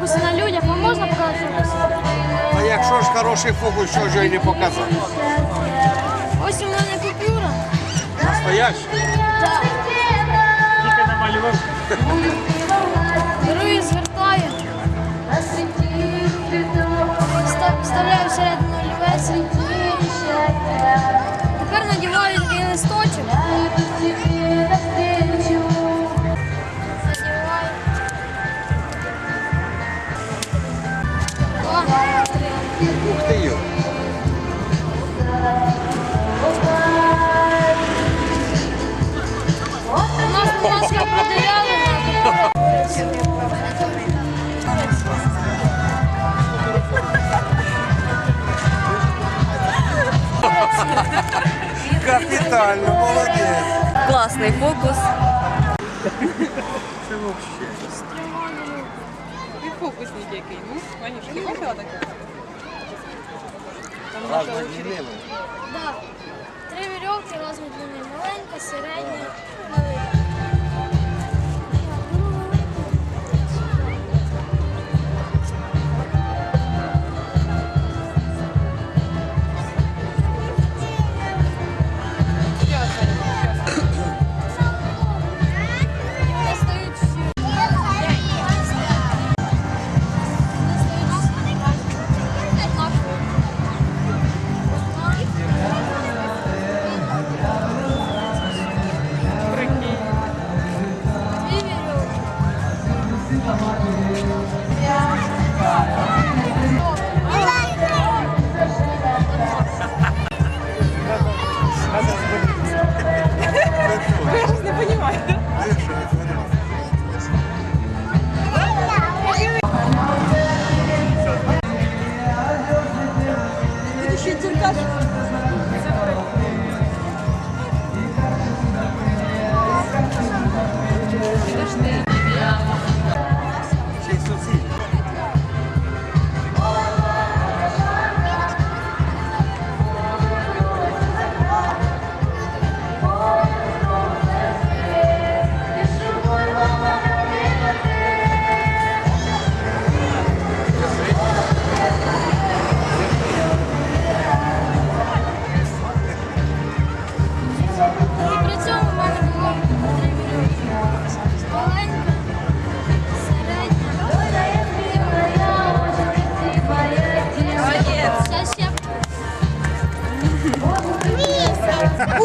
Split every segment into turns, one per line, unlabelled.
фокуси на людях, вам можна показати фокуси?
А якщо ж хороший фокус, що ж і не показати?
Ось у мене купюра.
Настоящий?
Так.
Тільки намалював.
Беру і звертаю. Вста- Вставляю всередину олівець. Тепер надіваю такий листочок.
Ух ты
ее! Нас маска продыряла.
Капитально, молодец.
Классный фокус. Це вообще.
Ти фокусник який, ну? Ванюш, ты бачила таке? Там наша
Разна
очередь.
Да. Три вірьовки різної длини. Маленька, середня, велика.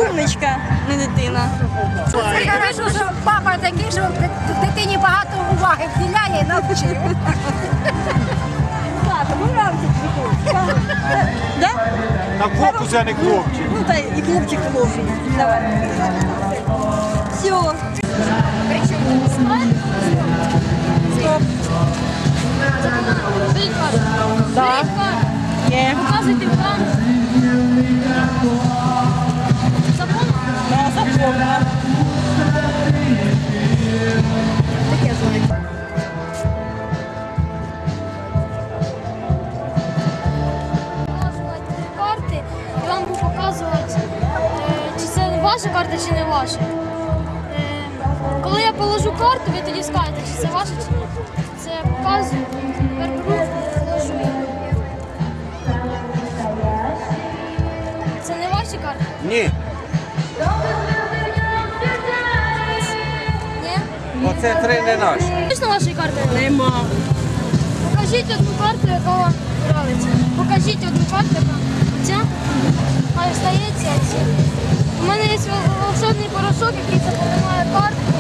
Умничка, не дитина.
Кажу, що папа такий, що дитині багато уваги вділяє, навчив.
Да?
На фокус, а не хлопчик.
Ну та і хлопчик хлопчик. Давай. Все. Стоп. Да. Є.
Показуйте в ваша карта, чи не ваша. Е, Коли я положу карту, ви тоді скажете, чи це ваша, чи ні. Це показую. Тепер беру, положу. Це не ваші карти?
Ні.
Ні?
це три не наші.
Точно вашої карти?
Нема.
Покажіть одну карту, яка вам подобається. Покажіть одну карту, яка ця. А стається ця. У мене є вол- волшебний порошок, який запоминає карту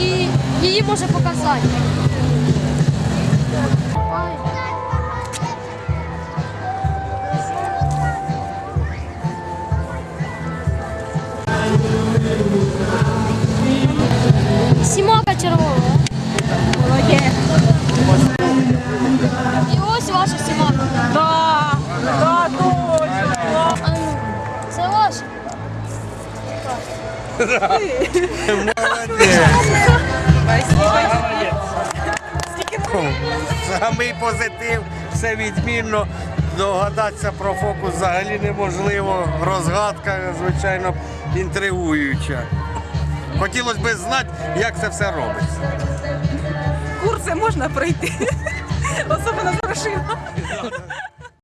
і її може показати. Сімака червона.
Молодець.
І ось ваша сімака.
Да. Да, точно.
А ну, це ваша.
Самий позитив, все відмінно. Догадатися про фокус взагалі неможливо. Розгадка, звичайно, інтригуюча. Хотілося б знати, як це все робиться.
Курси можна пройти, особливо з.